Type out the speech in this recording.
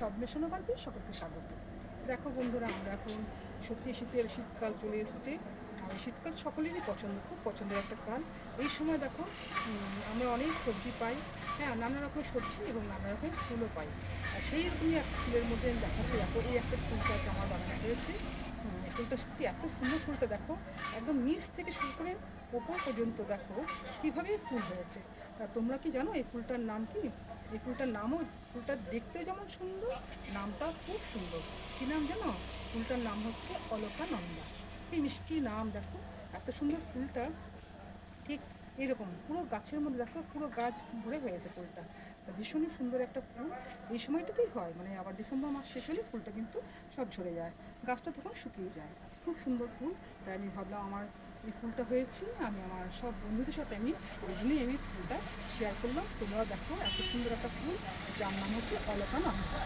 সব মেশানো গল্পে সকলকে স্বাগত। দেখো বন্ধুরা, আমরা এখন সত্যি শীতের শীতকাল চলে এসেছে। আর শীতকাল সকলেরই পছন্দ, খুব পছন্দের একটা কাল। এই সময় দেখো আমরা অনেক সবজি পাই হ্যাঁ নানা রকম সবজি এবং নানা রকম ফুলও পাই। আর সেই রকমই একটা ফুলের মধ্যে দেখাচ্ছি, দেখো, এই একটা ফুল গাছ আমার বাগানে হয়েছে ফুলটা সত্যি এত সুন্দর ফুলটা, দেখো, একদম নিচ থেকে শুরু করে ওপর পর্যন্ত দেখো, কীভাবে ফুল হয়েছে। তোমরা কি জানো এই ফুলটার নাম কি? এই ফুলটার নামও, ফুলটা দেখতে যেমন সুন্দর নামটাও খুব সুন্দর। কী নাম জানো? ফুলটার নাম হচ্ছে অলকানন্দা কি মিষ্টি নাম দেখো, এত সুন্দর ফুলটা। ঠিক এরকম, পুরো গাছের মধ্যে দেখো, পুরো গাছ ভরে হয়েছে ফুলটা। ভীষণই সুন্দর একটা ফুল। এই সময়টাতেই হয় মানে আবার ডিসেম্বর মাস শেষ হলে ফুলটা কিন্তু সব ঝরে যায়। গাছটা তখন শুকিয়ে যায়। খুব সুন্দর ফুল। তাই আমি ভাবলাম আমার এই ফুলটা হয়েছে, আমি আমার সব বন্ধুদের সাথে আমি ওই জন্যই আমি ফুলটা শেয়ার করলাম। তোমরাও দেখো এত সুন্দর একটা ফুল যার নাম হচ্ছে অলকানন্দা